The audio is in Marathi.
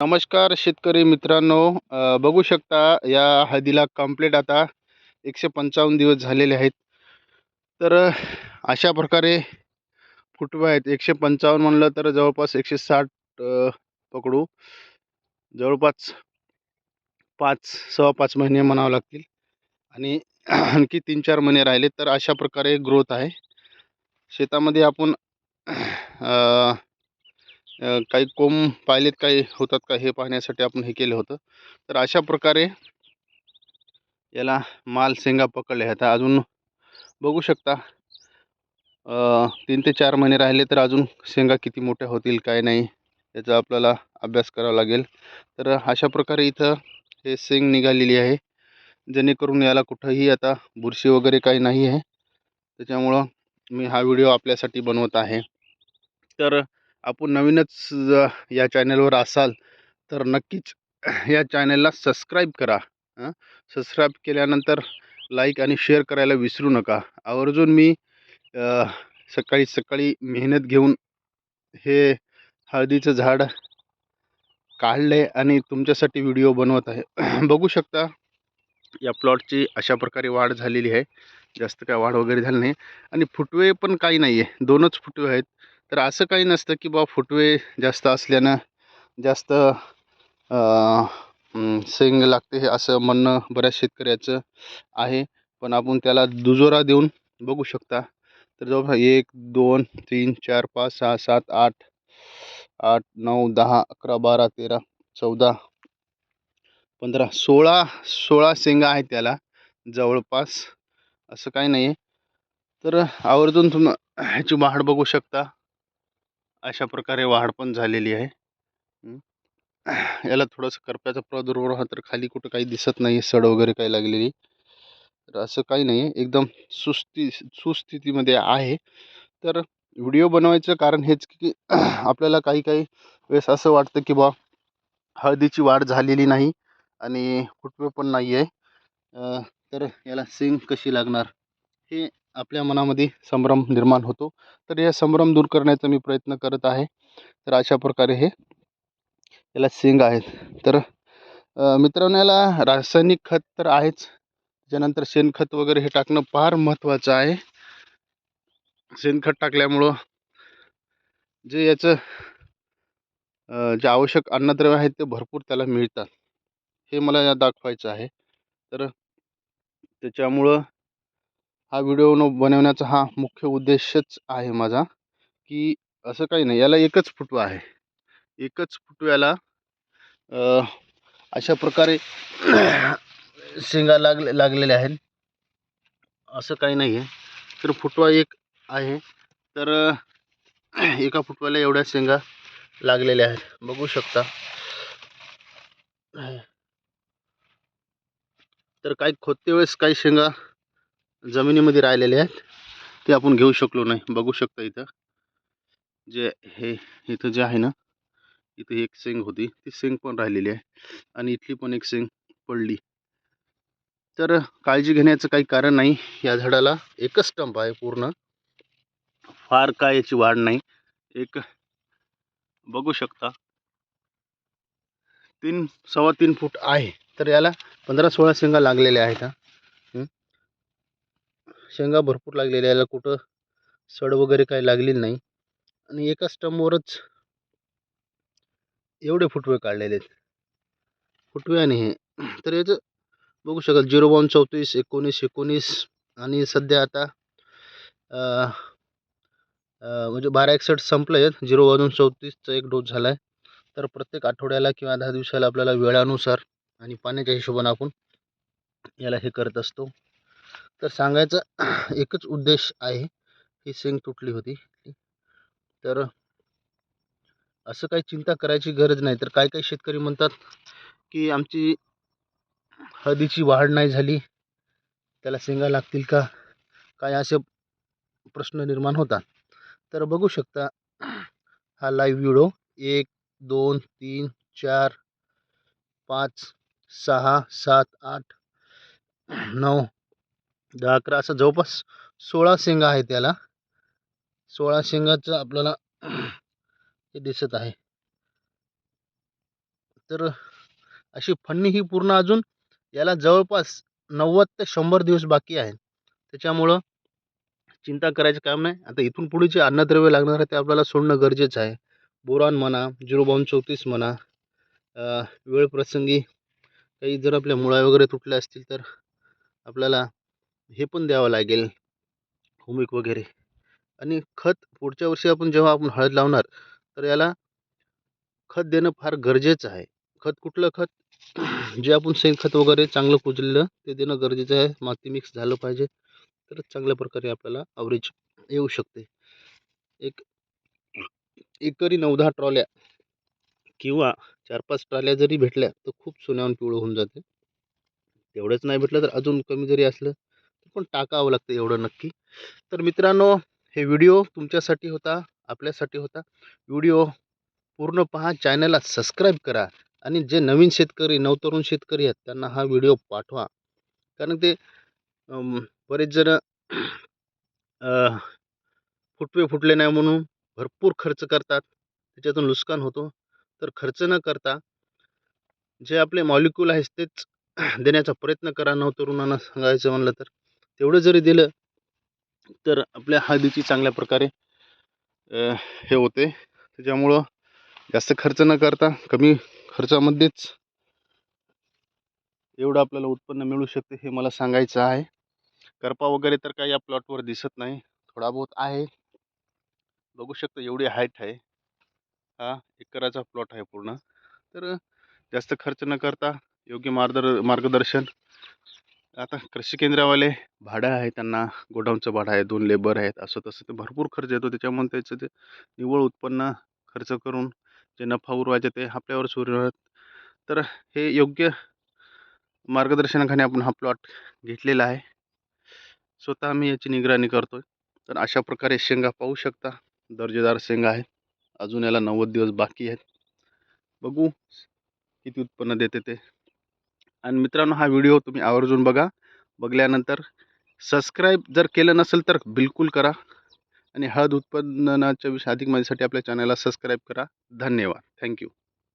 नमस्कार शेतकरी मित्रांनो बघू शकता या हळदीला कंप्लीट आता एकशे पंचावन्न दिवस झालेले आहेत. तर अशा प्रकारे फुटवे आहेत. एकशे पंचावन्न म्हणलं तर जवळपास एकशे साठ पकडू. जवळपास पाच सव्वा पाच महिने म्हणावं लागतील. आणि आणखी तीन चार महिने राहिले तर अशा प्रकारे ग्रोथ आहे. शेतामध्ये आपण काही कोंब पाहिलेत काही होतात का हे पाहण्यासाठी आपण हे केलं होतं. तर अशा प्रकारे याला माल शेंगा पकडले आता अजून बघू शकता तीन ते चार महिने राहिले तर अजून शेंगा किती मोठ्या होतील काय नाही याचा आपल्याला अभ्यास करावा लागेल. तर अशा प्रकारे इथं हे शेंग निघालेली आहे. जेणेकरून याला कुठंही आता बुरशी वगैरे काही नाही आहे. त्याच्यामुळं मी हा व्हिडिओ आपल्यासाठी बनवत आहे. तर आपण नवीनच या चॅनलवर असाल तर नक्कीच या चॅनलला सबस्क्राईब करा सबस्क्राईब केल्यानंतर लाईक आणि शेअर करायला विसरू नका. आवर्जून मी सकाळी सकाळी मेहनत घेऊन हे हळदीचं झाड काढले आणि तुमच्यासाठी व्हिडिओ बनवत आहे. बघू शकता या प्लॉटची अशा प्रकारे वाढ झालेली आहे. जास्त काय वाढ वगैरे झाली नाही. आणि फुटवे पण काही नाही आहे दोनच फुटवे आहेत. तर असं काही नसतं की बा फुटवे जास्त असल्यानं जास्त अ, शेंग लागते हे असं म्हणणं बऱ्याच शेतकऱ्याचं आहे. पण आपण त्याला दुजोरा देऊन बघू शकता. तर जवळपास एक दोन तीन चार पाच सहा सात आठ आठ नऊ दहा अकरा बारा तेरा चौदा पंधरा सोळा सोळा शेंगा आहेत त्याला. जवळपास असं काही नाही आहे तर आवर्जून तुम्ही ह्याची वाढ बघू शकता. अशा प्रकारे वाढ पण झालेली आहे. याला थोडंसं करप्याचा प्रादुर्भाव हा तर खाली कुठं काही दिसत नाही सड वगैरे काही लागलेली. तर असं काही नाही आहे एकदम सुस्ती सुस्थितीमध्ये आहे. तर व्हिडिओ बनवायचं कारण हेच की आपल्याला काही काही वेळेस असं वाटतं की बा हळदीची वाढ झालेली नाही आणि फुटवे पण नाही आहे तर याला सिंग कशी लागणार? हे आपल्या मनामध्ये संभ्रम निर्माण होतो. तर या संभ्रम दूर करण्याचा मी प्रयत्न करत आहे. तर अशा प्रकारे हे याला शेंग आहेत. तर मित्रांनो याला रासायनिक खत तर आहेच. त्याच्यानंतर शेणखत वगैरे हे टाकणं फार महत्त्वाचं आहे. शेणखत टाकल्यामुळं जे याचं जे आवश्यक अन्नद्रव्य आहेत ते भरपूर त्याला मिळतात. हे मला या दाखवायचं आहे. तर त्याच्यामुळं हा व्हिडिओ न बनवण्याचा हा मुख्य उद्देशच आहे माझा की असं काही नाही याला एकच फुटवा आहे. एकच फुटव्याला अशा प्रकारे शेंगा लागले लागलेल्या आहेत. असं काही नाही आहे तर फुटवा एक आहे. तर एका फुटव्याला एवढ्या शेंगा लागलेल्या आहेत. बघू शकता. तर काही खोदते वेळेस काही शेंगा जमिनीमध्ये राहिलेले आहेत ते आपण घेऊ शकलो नाही. बघू शकता इथं. जे हे इथं जे आहे ना इथं एक शेंग होती. ती सेंग पण राहिलेली आहे. आणि इथली पण एक सेंग पडली. तर काळजी घेण्याचं काही कारण नाही. या झाडाला एकच स्टंप आहे पूर्ण. फार काय याची वाढ नाही. एक बघू शकता. तीन सव्वा तीन फूट आहे. तर याला पंधरा सोळा शेंगा लागलेल्या आहेत हा. शेंगा भरपूर लागलेल्या याला कुठं सड वगैरे काही लागलेली नाही. आणि एका स्टंपवरच एवढे फुटवे काढलेले आहेत. फुटवे आणि हे. तर याचं बघू शकाल. झिरो वन चौतीस एकोणीस एकोणीस आणि सध्या आता म्हणजे बारा एकसठ संपलं आहेत झिरो बावन चौतीसचा एक डोस झाला आहे तर प्रत्येक आठवड्याला किंवा दहा दिवसाला आपल्याला वेळानुसार आणि पाण्याच्या हिशोबाने आपण याला हे करत असतो. तर सांगायचा एकच उद्देश आहे ही सिंग तुटली होती. तर असं काही चिंता करायची गरज नाही. तर काही काही शेतकरी म्हणतात की आमची हळदीची वाढ नाही झाली त्याला शेंगा लागतील का? काय असे प्रश्न निर्माण होतात. तर बघू शकता हा लाईव्ह व्हिडिओ एक दोन तीन चार पाच सहा सात आठ नऊ दहा अकरा असं जवळपास सोळा शेंगा आहे त्याला सोळा शेंगाचं आपल्याला हे दिसत आहे. तर अशी फन्नी ही पूर्ण अजून याला जवळपास नव्वद ते शंभर दिवस बाकी आहे त्याच्यामुळं चिंता करायचं काम नाही. आता इथून पुढे जे अन्नद्रव्य लागणार आहे ते आपल्याला सोडणं गरजेचं आहे. बोरान म्हणा झिरो बावन चौतीस म्हणा वेळप्रसंगी काही जर आपल्या मुळा वगैरे तुटल्या असतील तर आपल्याला हे पण द्यावं लागेल. हुमिक वगैरे. आणि खत पुढच्या वर्षी आपण जेव्हा आपण हळद लावणार तर याला खत देणं फार गरजेचं आहे. खत कुठलं खत? जे आपण शेणखत वगैरे चांगलं कुजलेलं ते देणं गरजेचं आहे. माती मिक्स झालं पाहिजे तर चांगल्या प्रकारे आपल्याला ॲव्हरेज येऊ शकते. एक एकरी नऊ दहा ट्रॉल्या किंवा चार पाच ट्रॉल्या जरी भेटल्या तर खूप सोन्याहून पिवळं होऊन जाते. तेवढंच नाही भेटलं तर अजून कमी जरी असलं पण टाकावं लागतं एवढं नक्की. तर मित्रांनो हे व्हिडिओ तुमच्यासाठी होता आपल्यासाठी होता. व्हिडिओ पूर्ण पहा चॅनलला सबस्क्राईब करा आणि जे नवीन शेतकरी नवतरुण शेतकरी आहेत त्यांना हा व्हिडिओ पाठवा. कारण ते बरेच जण फुटवे फुटले नाही म्हणून भरपूर खर्च करतात. त्याच्यातून नुकसान होतो. तर खर्च न करता जे आपले मॉलिक्यूल आहेत तेच देण्याचा प्रयत्न करा. नवतरुणांना सांगायचं म्हणलं तर. तेवढं जरी दिलं तर आपल्या हळदीची चांगल्या प्रकारे हे होते. त्याच्यामुळं जास्त खर्च न करता कमी खर्चामध्येच एवढं आपल्याला उत्पन्न मिळू शकते हे मला सांगायचं आहे. करपा वगैरे तर काही या प्लॉटवर दिसत नाही. थोडा बहुत आहे. बघू शकतो एवढी हाईट आहे. हा एकराचा प्लॉट आहे पूर्ण. तर जास्त खर्च न करता योग्य मार्गदर मार्गदर्शन आता कृषी केंद्रावाले भाडं आहे त्यांना गोडाऊनचं भाडं आहे दोन लेबर आहेत असं तसं ते भरपूर खर्च येतो. त्याच्यामुळे त्याचं ते निव्वळ उत्पन्न खर्च करून जे नफा उरवायचे ते आपल्यावर सुरू तर हे योग्य मार्गदर्शनाखाली आपण हा प्लॉट घेतलेला आहे. स्वतः मी याची निगराणी करतो तर अशा प्रकारे शेंगा पाहू शकता. दर्जेदार शेंगा आहेत. अजून याला नव्वद दिवस बाकी आहेत. बघू किती उत्पन्न देते ते. आणि मित्रांनो हा व्हिडिओ तुम्ही आवर्जून बघा. बघल्यानंतर सबस्क्राईब जर केलं नसेल तर बिलकुल करा. आणि हळद उत्पादनाच्या विषय अधिक माहितीसाठी आपल्या चॅनलला सबस्क्राईब करा. धन्यवाद. थँक्यू